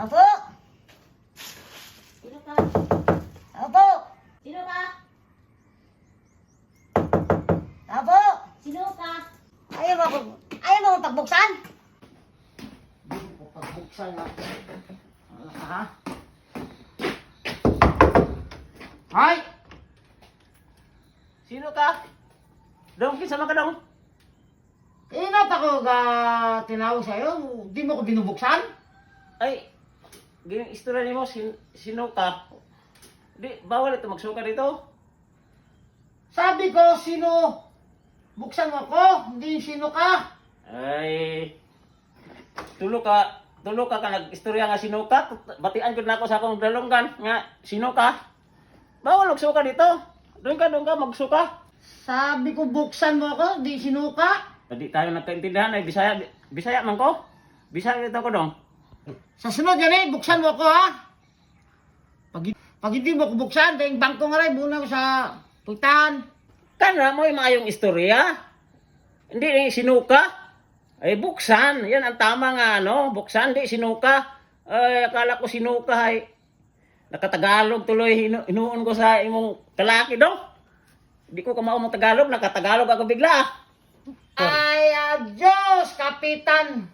Opo. Sino ka? Opo. Sino ka? Opo. Sino ka? Ayaw mo, ako- ayaw mo pagbuksan? Hindi ko pagbuksan na. Ka, ha? Hay! Sino ka? Dong, kinsa man ka dong? Eh, nata ko ga tinawag sa'yo. Di mo ko binubuksan? Ay, gining istorya nimo sin, sino ka? Di bawal ito magsuka dito. Sabi ko, sino? Buksan mo ko, hindi sino ka. Ay tulo ka, tulo ka ka nag-istorya nga sino ka. Batian ko na ako sa akong dalonggan nga sino ka? Bawal magsuka dito. Doon ka, doon ka magsuka. Sabi ko, buksan mo ko, di sino ka. Hindi tayo nagkaintindihan ay Bisaya, Bisaya man ko. Bisaya dito ko dong. Sa sunod yan eh, buksan mo ko ha. Pag, pag hindi mo ko buksan, kaya yung bangko nga rin, muna ko sa putan. Kana mo yung maayong istorya. Hindi eh, sinuka. Ay buksan. Yan ang tama nga ano. Buksan, di sinuka. Ay akala ko sinuka ay nakatagalog tuloy hinu hinuon ko sa imong kalaki dong. Hindi ko kamao mong Tagalog, nakatagalog ako bigla. Ay, adios, kapitan.